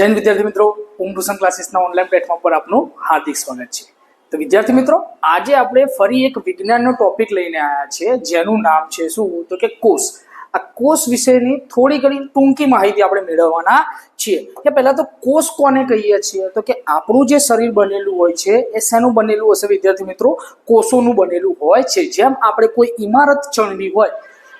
જૈન વિદ્યાર્થી મિત્રો ઓમ ટ્યુશન ક્લાસીસના ઓનલાઈન પ્લેટફોર્મ પર આપનું હાર્દિક સ્વાગત છે. તો વિદ્યાર્થી મિત્રો, આજે આપણે ફરી એક વિજ્ઞાનનો ટોપિક લઈને આવ્યા છીએ જેનું નામ છે શું? તો કે કોષ. આ કોષ વિશેની થોડી ઘણી ટૂંકી માહિતી આપણે મેળવવાના છીએ. કે પહેલાં તો કોષ કોને કહીએ છીએ? તો કે આપણું જે શરીર બનેલું હોય છે, એ શેનું બનેલું હશે વિદ્યાર્થી મિત્રો? કોષોનું બનેલું હોય છે. જેમ આપણે કોઈ ઇમારત ચણવી હોય,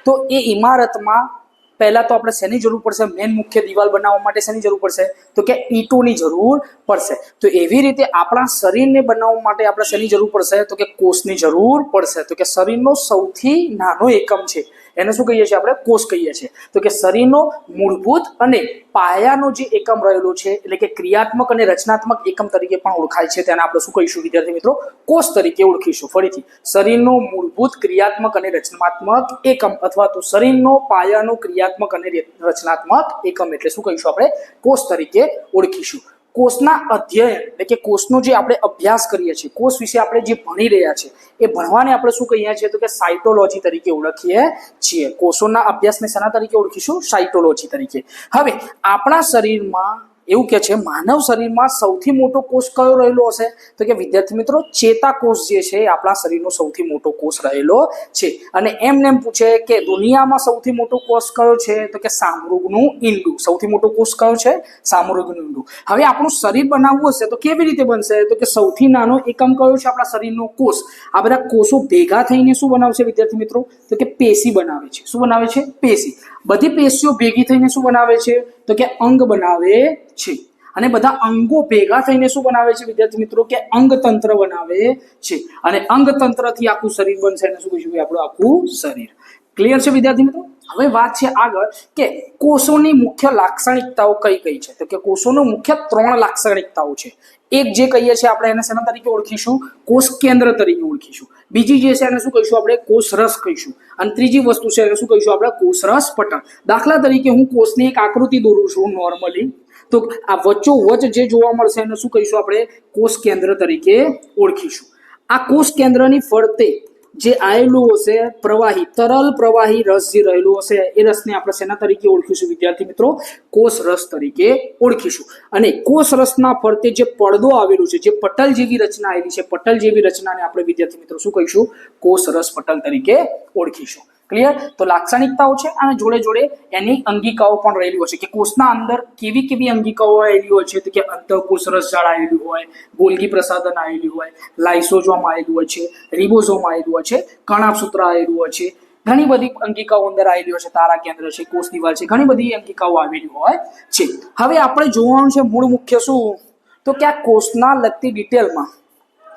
તો એ ઇમારતમાં પહેલા તો આપણે શેની જરૂર પડશે? મેન મુખ્ય દિવાલ બનાવવા માટે શેની જરૂર પડશે? તો કે ઈંટોની જરૂર પડશે. તો એવી રીતે આપણા શરીરને બનાવવા માટે આપણે શેની જરૂર પડશે? તો કે કોષની જરૂર પડશે. તો કે શરીરનો સૌથી નાનો એકમ છે. એને શું કહીએ છીએ આપણે? કોષ કહીએ છીએ. તો કે શરીરનો મૂળભૂત અને પાયાનો જે એકમ રહેલો છે, એટલે કે ક્રિયાત્મક અને રચનાત્મક એકમ તરીકે પણ ઓળખાય છે, તેને આપણે શું કહીશું વિદ્યાર્થી મિત્રો? કોષ તરીકે ઓળખીશું. ફરીથી, શરીરનો મૂળભૂત ક્રિયાત્મક અને રચનાત્મક એકમ અથવા તો શરીરનો પાયાનો ક્રિયાત્મક અને રચનાત્મક એકમ, એટલે શું કહીશું આપણે? કોષ તરીકે ઓળખીશું. કોષના અધ્યયન, એટલે કે કોષનો જે આપણે અભ્યાસ કરીએ છીએ, કોષ વિશે આપણે જે ભણી રહ્યા છીએ, એ ભણવાને આપણે શું કહીએ છીએ તો કે સાયટોલોજી તરીકે ઓળખીએ છીએ. કોષોના અભ્યાસને શેના તરીકે ઓળખીશું? સાયટોલોજી તરીકે. હવે આપણા શરીરમાં એવું કે છે, માનવ શરીરમાં સૌથી મોટો કોષ કયો રહેલો હશે? તો કે વિદ્યાર્થી મિત્રો, ચેતાકોષ જે છે એ આપણા શરીરનો સૌથી મોટો કોષ રહેલો છે. અને એમને એમ પૂછે કે દુનિયામાં સૌથી મોટો કોષ કયો છે? તો કે સામૃગનું ઈંડું. સૌથી મોટો કોષ કયો છે? સામૃગનું ઈંડું. હવે આપણું શરીર બનાવવું હશે તો કેવી રીતે બનશે? તો કે સૌથી નાનો એકમ કયો છે આપણા શરીરનો કોષ? આ બધા કોષો ભેગા થઈને શું બનાવશે વિદ્યાર્થી મિત્રો? તો કે પેશી બનાવે છે. શું બનાવે છે? પેશી. બધી પેશીઓ ભેગી થઈને શું બનાવે છે? તો કે અંગ બનાવે છે. અને બધા અંગો ભેગા થઈને શું બનાવે છે વિદ્યાર્થી મિત્રો? કે અંગતંત્ર બનાવે છે. અને અંગતંત્રથી આખું શરીર બનશે અને શું કહીશું આપણું આખું શરીર. ક્લિયર છે વિદ્યાર્થી મિત્રો? હવે વાત છે આગળ કે કોષોની મુખ્ય લાક્ષણિકતાઓ કઈ કઈ છે? તો કે કોષોનો મુખ્ય ત્રણ લાક્ષણિકતાઓ છે. એક જે કહીએ છીએ આપણે એને શેના તરીકે ઓળખીશું? કોષ કેન્દ્ર તરીકે ઓળખીશું. બીજી જે છે એને શું કહીશું આપણે? કોષ રસ કહીશું. અને ત્રીજી વસ્તુ છે એને શું કહીશું આપણે? કોષ રસ પટલ દાખલા તરીકે હું કોષની એક આકૃતિ દોરું છું નોર્મલી તો આ વચ્ચો વચ જે જોવા મળશે એને શું કહીશું આપણે? કોષ કેન્દ્ર તરીકે ઓળખીશું. આ કોષ કેન્દ્રની ફરતે જે આવેલું હશે, પ્રવાહી, તરલ પ્રવાહી રસ જે રહેલું હશે, એ રસને આપણે શેના તરીકે ઓળખીશું વિદ્યાર્થી મિત્રો? કોષ રસ તરીકે ઓળખીશું. અને કોષ રસના ફરતે જે પડદો આવેલું છે, જે પટલ જેવી રચના આવેલી છે, પટલ જેવી રચનાને આપણે વિદ્યાર્થી મિત્રો શું કહીશું? કોષ રસ પટલ તરીકે ઓળખીશું. ક્લિયર તો લાક્ષણિકતાઓ છે અને જોડે જોડે એની અંગિકાઓ પણ રહેલી હોય છે કે કોષના અંદર કેવી કેવી અંગિકાઓ આવેલી હોય છે? તો કે અંતઃકોષ રસજાળ આવેલું હોય, ગોલગી પ્રસાદન આવેલું હોય લાઇસોજોમ આવેલું હોય છે, રિબોઝોમ આવેલું હોય છે, કણાપસૂત્ર આવેલું હોય છે, ઘણી બધી અંગિકાઓ અંદર આવેલી હોય છે, તારા કેન્દ્ર છે કોષ દિવાલ છે, ઘણી બધી અંગિકાઓ આવેલી હોય છે. હવે આપણે જોવાનું છે મૂળ મુખ્ય શું? તો કે આ કોષના લગતી ડિટેલમાં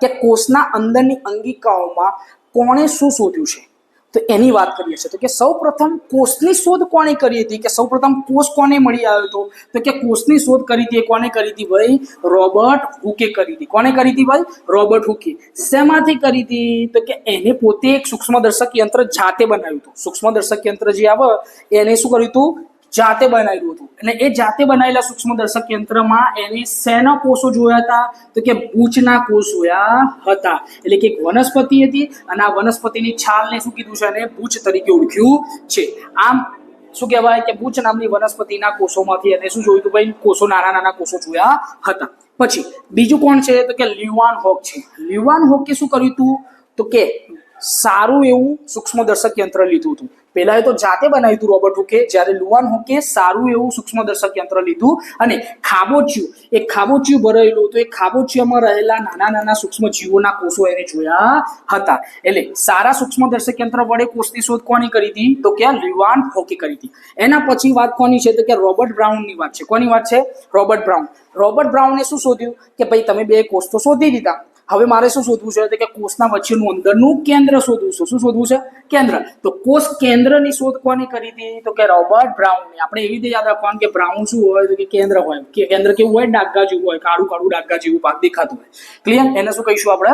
કે કોષના અંદરની અંગિકાઓમાં કોણે શું શોધ્યું છે? તો એની વાત કરીએ છીએ. તો કે સૌ પ્રથમ કોષની શોધ કોણે કરી હતી? કે સૌ પ્રથમ કોષ કોને મળી આવ્યો હતો? તો કે કોષની શોધ કરી હતી કોને કરી હતી ભાઈ? રોબર્ટ હુકે કરી હતી. કોને કરી હતી ભાઈ? રોબર્ટ હુકે. શેમાંથી કરી હતી? તો કે એને પોતે એક સૂક્ષ્મદર્શક યંત્ર જાતે બનાવ્યું હતું. સૂક્ષ્મદર્શક યંત્ર જે આવે, એને શું કર્યું હતું? જાતે બનાવ્યું હતું. અને એ જાતે બનાવેલા સૂક્ષ્મદર્શક યંત્રમાં એને શેના કોષો જોયા હતા? તો કે ભૂચના કોષ જોયા હતા. એટલે કે એક વનસ્પતિ હતી અને આ વનસ્પતિની છાલને શું કીધું છે? એને ભૂચ તરીકે ઓળખ્યું છે. આમ શું કહેવાય કે ભૂચ નામની વનસ્પતિના કોષોમાંથી એને શું જોયું હતું? ભાઈ, કોષો નાના નાના કોષો જોયા હતા. પછી બીજું કોણ છે? તો કે લ્યુવાન હોક છે. લ્યુવાન હોકે શું કર્યું હતું? તો કે સારું એવું સૂક્ષ્મદર્શક યંત્ર લીધું હતું. પહેલા એ તો જાતે બનાવ્યું હતું રોબર્ટ હુકે જ્યારે લુવાન હુકે સારું એવું સૂક્ષ્મદર્શક યંત્ર લીધું અને ખાબોચિયું એ ખાબોચિયું ભરેલું હતું. એ ખાબોચિયામાં રહેલા નાના નાના સૂક્ષ્મ જીવોના કોષો એને જોયા હતા. એટલે સારા સૂક્ષ્મદર્શક યંત્ર વડે કોષની શોધ કોની કરી હતી? તો કે લુવાન હોકે કરી હતી. એના પછી વાત કોની છે? તો કે રોબર્ટ બ્રાઉનની વાત છે. કોની વાત છે? Robert brown. રોબર્ટ બ્રાઉને શું શોધ્યું? કે ભાઈ તમે બે કોષ તો શોધી દીધા. હવે મારે શું શોધવું છે? કે કોષના વચ્ચેનું અંદરનું કેન્દ્ર શોધવું છે. શું શોધવું છે? કેન્દ્ર. તો કોષ કેન્દ્રની શોધ કોની કરી હતી? તો કે રોબર્ટ બ્રાઉનની. આપણે એવી રીતે યાદ રાખવાનું કે બ્રાઉન શું હોય? તો કે કેન્દ્ર હોય. કે કેન્દ્ર કેવું હોય? ડાઘા જેવું હોય. કાળું કાળું ડાઘા જેવું ભાગ દેખાતું હોય. ક્લિયર એને શું કહીશું આપણે?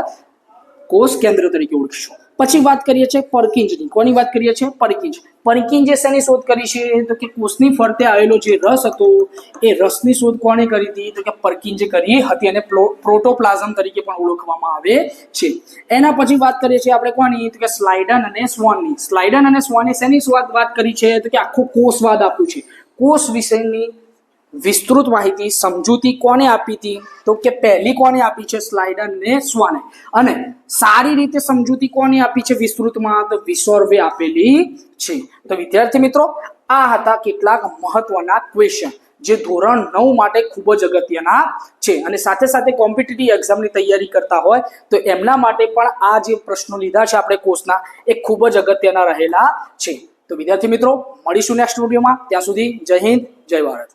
કોષ કેન્દ્ર તરીકે ઓળખીશું. પછી વાત કરીએ છીએ પરકિંજની. કોની વાત કરીએ છીએ? પરકિંજ. પરકિંજ શેની શોધ કરી છે? તો કે કોષની ફરતે આવેલો જે રસ હતો, એ રસની શોધ કોણે કરી હતી? તો કે પરકિંજે કરી હતી અને પ્લો- પ્રોટોપ્લાઝમ તરીકે પણ ઓળખવામાં આવે છે. એના પછી વાત કરીએ છીએ આપણે કોની? તો કે સ્લાઇડન અને સ્વોનની. સ્લાઇડન અને સ્વોને શેની વાત કરી છે? તો કે આખું કોષવાદ આપ્યું છે. કોષ વિષયની વિસ્તૃત માહિતી સમજૂતી કોને આપી હતી? તો કે પહેલી કોને આપી છે? સ્લાઇડર ને સ્વાને. અને સારી રીતે સમજૂતી કોને આપી છે વિસ્તૃતમાં? તો વિસોર્વે આપેલી છે. તો વિદ્યાર્થી મિત્રો, આ હતા કેટલાક મહત્વના ક્વેશ્ચન જે ધોરણ નવ માટે ખૂબ જ અગત્યના છે. અને સાથે સાથે કોમ્પિટિટિવ એક્ઝામની તૈયારી કરતા હોય, તો એમના માટે પણ આ જે પ્રશ્નો લીધા છે આપણે કોર્સના એ ખૂબ જ અગત્યના રહેલા છે. તો વિદ્યાર્થી મિત્રો, મળીશું નેક્સ્ટ વિડીયોમાં ત્યાં સુધી જય હિન્દ, જય ભારત.